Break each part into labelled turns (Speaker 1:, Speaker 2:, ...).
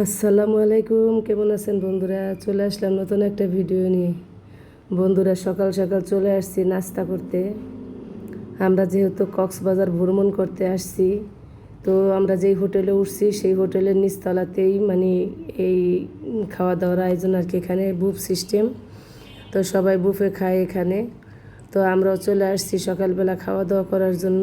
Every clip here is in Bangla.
Speaker 1: আসসালামু আলাইকুম, কেমন আছেন বন্ধুরা? চলে আসলাম নতুন একটা ভিডিও নিয়ে। বন্ধুরা, সকাল সকাল চলে আসছি নাস্তা করতে। আমরা যেহেতু কক্সবাজার ভ্রমণ করতে আসছি, তো আমরা যেই হোটেলে উঠছি, সেই হোটেলের নিচতলাতেই মানে এই খাওয়া দাওয়ার আয়োজন আর কি, এখানে বুফ সিস্টেম। তো সবাই বুফে খায় এখানে। তো আমরাও চলে আসছি সকালবেলা খাওয়া দাওয়া করার জন্য।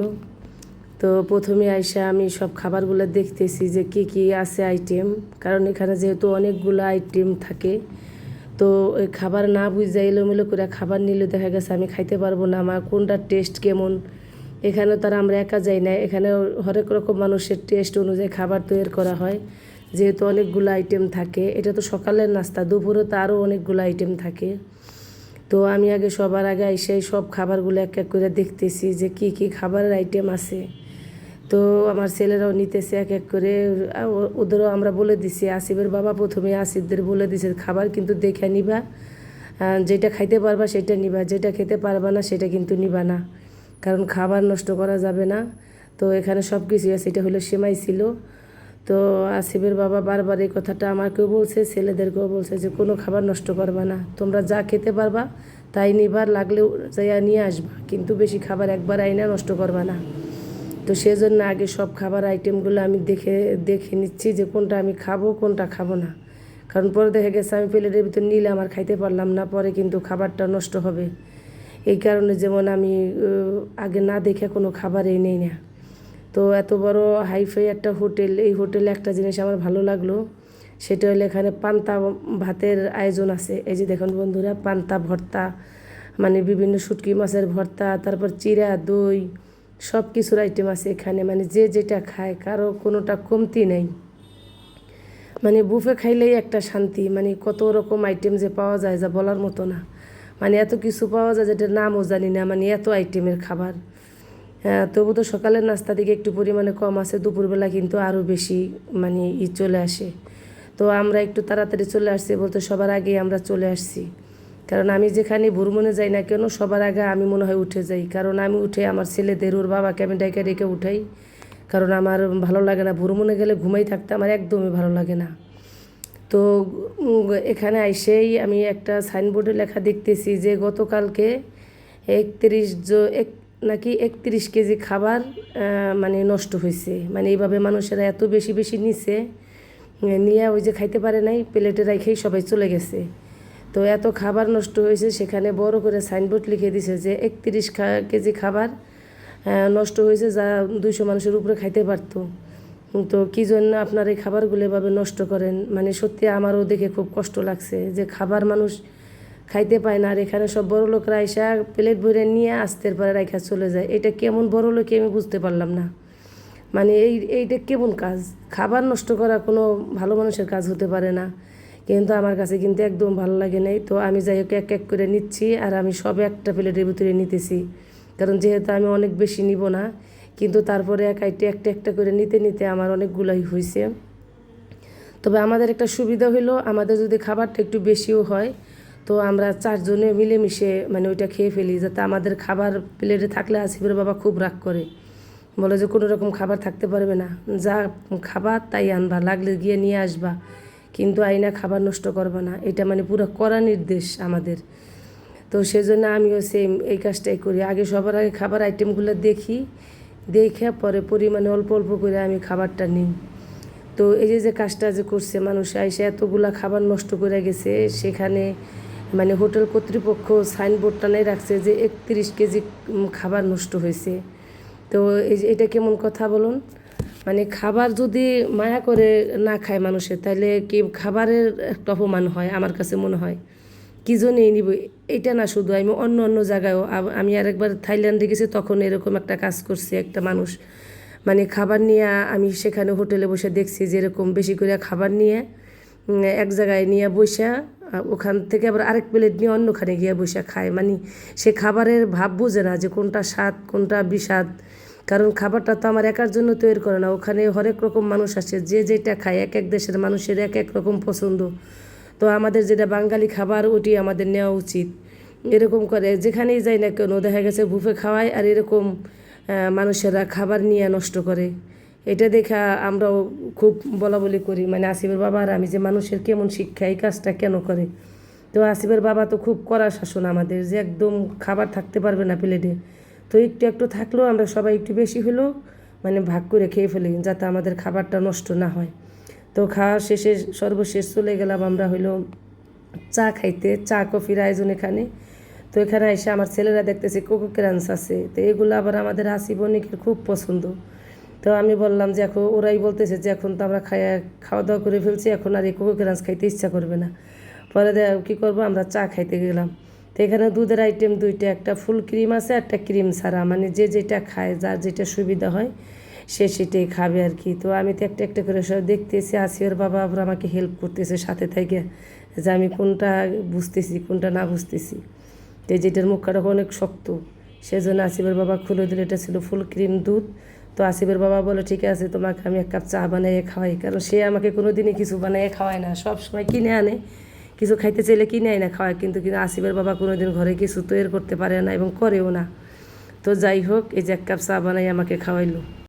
Speaker 1: তো প্রথমে আইসা আমি সব খাবারগুলো দেখতেছি যে কি কি আছে আইটেম কারণ এখানে যেহেতু অনেকগুলো আইটেম থাকে, তো ওই খাবার না বুঝে এলোমেলো করে খাবার নিলে দেখা গেছে আমি খাইতে পারব না, আমার কোনটা টেস্ট কেমন। এখানে তার আমরা একা যাই না এখানে হরেক রকম মানুষের টেস্ট অনুযায়ী খাবার তৈরি করা হয়, যেহেতু অনেকগুলো আইটেম থাকে। এটা তো সকালের নাস্তা, দুপুরে তো আরও অনেকগুলো আইটেম থাকে। তো আমি আগে সবার আগে এসে সব খাবারগুলো এক এক করে দেখতেছি যে কি কি খাবারের আইটেম আছে। তো আমার ছেলেরাও নিতেছে এক এক করে। ওদেরও আমরা বলে দিছি, আসিফের বাবা প্রথমে আসিফদের বলে দিছে, খাবার কিন্তু দেখে নিবা। যেটা খাইতে পারবা সেটা নিবা, যেটা খেতে পারবা না সেটা কিন্তু নিবা না। কারণ খাবার নষ্ট করা যাবে না। তো এখানে সব কিছুই আছে, এটা হলো সেমাই ছিল। তো আসিফের বাবা বারবার এই কথাটা আমাকেও বলছে, ছেলেদেরকেও বলছে যে, কোনো খাবার নষ্ট করবা না। তোমরা যা খেতে পারবা তাই নিবার লাগলেও যাইয়া নিয়ে আসবা। কিন্তু বেশি খাবার একবার আইনা নষ্ট করবা না। তো সেজন্য আগে সব খাবার আইটেমগুলো আমি দেখে দেখে নিচ্ছি যে কোনটা আমি খাব, কোনটা খাব না। কারণ পরে দেখা গেছে আমি প্লেটের ভিতর নিলে আমার খাইতে পারলাম না, পরে কিন্তু খাবারটা নষ্ট হবে। এই কারণে যেমন আমি আগে না দেখে কোনো খাবারই নেই না। তো এত বড় হাইফাই একটা হোটেল, এই হোটেলে একটা জিনিস আমার ভালো লাগল, সেটা হলো এখানে পান্তা ভাতের আয়োজন আছে। এই যে দেখুন বন্ধুরা, পান্তা ভর্তা মানে বিভিন্ন শুটকি মাছের ভর্তা, তারপর চিরা, দই সব কিছুর আইটেম আছে এখানে। মানে যে যেটা খায়, কারও কোনোটা কমতি নেই। মানে বুফে খাইলেই একটা শান্তি। মানে কত রকম আইটেম যে পাওয়া যায় যা বলার মতো না। মানে এত কিছু পাওয়া যায় যেটার নামও জানি না। মানে এত আইটেমের খাবার। হ্যাঁ তবু তো সকালের নাস্তা থেকে একটু পরিমাণে কম আছে। দুপুরবেলা কিন্তু আরও বেশি মানে ই চলে আসে। তো আমরা একটু তাড়াতাড়ি চলে আসছি বলতে সবার আগে আমরা চলে আসছি। কারণ আমি যেখানে ভ্রমণে যাই না কেন, সবার আগে আমি মনে হয় উঠে যাই। কারণ আমি উঠে আমার ছেলেদের, ওর বাবাকে আমি ডাইকে রেখে উঠাই। কারণ আমার ভালো লাগে না। ভ্রমণে গেলে ঘুমাই থাকতে আমার একদমই ভালো লাগে না। তো এখানে আইসেই আমি একটা সাইনবোর্ডে লেখা দেখতেছি যে গতকালকে একত্রিশ এক, নাকি একত্রিশ কেজি খাবার মানে নষ্ট হয়েছে। মানে এইভাবে মানুষেরা এত বেশি বেশি নিছে, নিয়ে ওই যে খাইতে পারে নাই, প্লেটে রাখেই সবাই চলে গেছে। তো এত খাবার নষ্ট হয়েছে, সেখানে বড় করে সাইনবোর্ড লিখে দিছে যে একত্রিশ কেজি খাবার নষ্ট হয়েছে যা দুইশো মানুষের উপরে খাইতে পারতো। তো কী জন্য আপনার এই খাবারগুলো এভাবে নষ্ট করেন? মানে সত্যি আমারও দেখে খুব কষ্ট লাগছে যে খাবার মানুষ খাইতে পায় না, আর এখানে সব বড় লোকরা এসে প্লেট ভরে নিয়ে আসতের পরে রাখা চলে যায়। এটা কেমন বড় লোকে আমি বুঝতে পারলাম না। মানে এই, এইটা কেমন কাজ? খাবার নষ্ট করা কোনো ভালো মানুষের কাজ হতে পারে না। কিন্তু আমার কাছে কিন্তু একদম ভালো লাগে নাই। তো আমি যাই হোক এক এক করে নিচ্ছি আর আমি সব একটা প্লেটের ভিতরে নিতেছি। কারণ যেহেতু আমি অনেক বেশি নিব না, কিন্তু তারপরে এক আইটে একটা একটা করে নিতে নিতে আমার অনেকগুলাই হয়েছে তবে আমাদের একটা সুবিধা হলো আমাদের যদি খাবারটা একটু বেশিও হয়, তো আমরা চারজনে মিলেমিশে মানে ওইটা খেয়ে ফেলি, যাতে আমাদের খাবার প্লেটে থাকলে আসিফের বাবা খুব রাগ করে। বলে যে কোনো রকম খাবার থাকতে পারবে না। যা খাবার তাই আনবা, লাগলে গিয়ে নিয়ে আসবা। কিন্তু আইনা খাবার নষ্ট করবা না। এটা মানে পুরো কড়া নির্দেশ আমাদের। তো সেজন্য আমিও সেম এই কাজটাই করি। আগে সবার আগে খাবার আইটেমগুলো দেখি, দেখে পরে পরিমাণে অল্প অল্প করে আমি খাবারটা নিই। তো এই যে যে কাজটা যে করছে মানুষ এসে এতগুলা খাবার নষ্ট করে গেছে, সেখানে মানে হোটেল কর্তৃপক্ষ সাইনবোর্ডটা নেই রাখছে যে একত্রিশ কেজি খাবার নষ্ট হয়েছে। তো এই এটা কেমন কথা বলুন? মানে খাবার যদি মায়া করে না খায় মানুষের তাহলে কি খাবারের একটা অপমান হয় আমার কাছে মনে হয়? কি জন্যই নিব? এটা না শুধু, আমি অন্য অন্য জায়গায়ও আমি আরেকবার থাইল্যান্ডে গেছি, তখন এরকম একটা কাজ করছে একটা মানুষ। মানে খাবার নিয়ে আমি সেখানে হোটেলে বসে দেখছি যে এরকম বেশি করে খাবার নিয়ে এক জায়গায় নিয়ে বসে ওখান থেকে আবার আরেক প্লেট নিয়ে অন্যখানে গিয়ে বসে খায়। মানে সে খাবারের ভাব বুঝে না যে কোনটা স্বাদ, কোনটা বিষাদ। কারণ খাবারটা তো আমার একার জন্য তৈরি করে না। ওখানে হরেক রকম মানুষ আসে, যে যেটা খায়, এক এক দেশের মানুষের এক এক রকম পছন্দ। তো আমাদের যেটা বাঙালি খাবার, ওটি আমাদের নেওয়া উচিত। এরকম করে যেখানেই যাই না কেন, দেখা গেছে বুফে খাওয়ায় আর এরকম মানুষেরা খাবার নিয়ে নষ্ট করে। এটা দেখা আমরাও খুব বলা বলি করি মানে আসিফের বাবা আর আমি যে মানুষের কেমন শিক্ষা, এই কাজটা কেন করে? তো আসিফের বাবা তো খুব কড়া শাসন আমাদের, যে একদম খাবার থাকতে পারবে না প্লেটে। তো একটু একটু থাকলেও আমরা সবাই একটু বেশি হলেও মানে ভাগ করে খেয়ে ফেলি, যাতে আমাদের খাবারটা নষ্ট না হয়। তো খাওয়া শেষে সর্বশেষ চলে গেলাম আমরা হইল চা খাইতে, চা, কফির আয়োজন এখানে। তো এখানে এসে আমার ছেলেরা দেখতেছে কোকো ক্রাঞ্চ আছে। তো এগুলো আবার আমাদের আসি বণিকের খুব পছন্দ। তো আমি বললাম যে এখন ওরাই বলতেছে যে এখন তো আমরা খাইয়া, খাওয়া দাওয়া করে ফেলছি, এখন আর এই কোকো ক্রাঞ্চ খাইতে ইচ্ছা করবে না। পরে দে কী করব, আমরা চা খাইতে গেলাম। তো এখানে দুধের আইটেম দুইটা, একটা ফুল ক্রিম আছে, একটা ক্রিম ছাড়া। মানে যে যেটা খায়, যার যেটা সুবিধা হয়, সে সেটাই খাবে আর কি। তো আমি তো একটা একটা করে সব দেখতেছি আসিয়ার বাবা আবার আমাকে হেল্প করতেছে সাথে থেকে, যে আমি কোনটা বুঝতেছি, কোনটা না বুঝতেছি। তো যেটার মুখটা অনেক শক্ত, সেজন্য আসিফের বাবা খুলে দিল, এটা ছিল ফুল ক্রিম দুধ। তো আসিফের বাবা বলে ঠিক আছে, তোমাকে আমি এক কাপ চা বানিয়ে খাওয়াই। কারণ সে আমাকে কোনো দিনই কিছু বানিয়ে খাওয়ায় না সব সময় কিনে আনে। কিছু খাইতে চাইলে কিনে না খাওয়ায়, কিন্তু কিন্তু আসিফের বাবা কোনো দিন ঘরে কিছু তৈরি করতে পারে না এবং করেও না। তো যাই হোক, এই যে এক কাপ চা বানাই আমাকে খাওয়াইলো।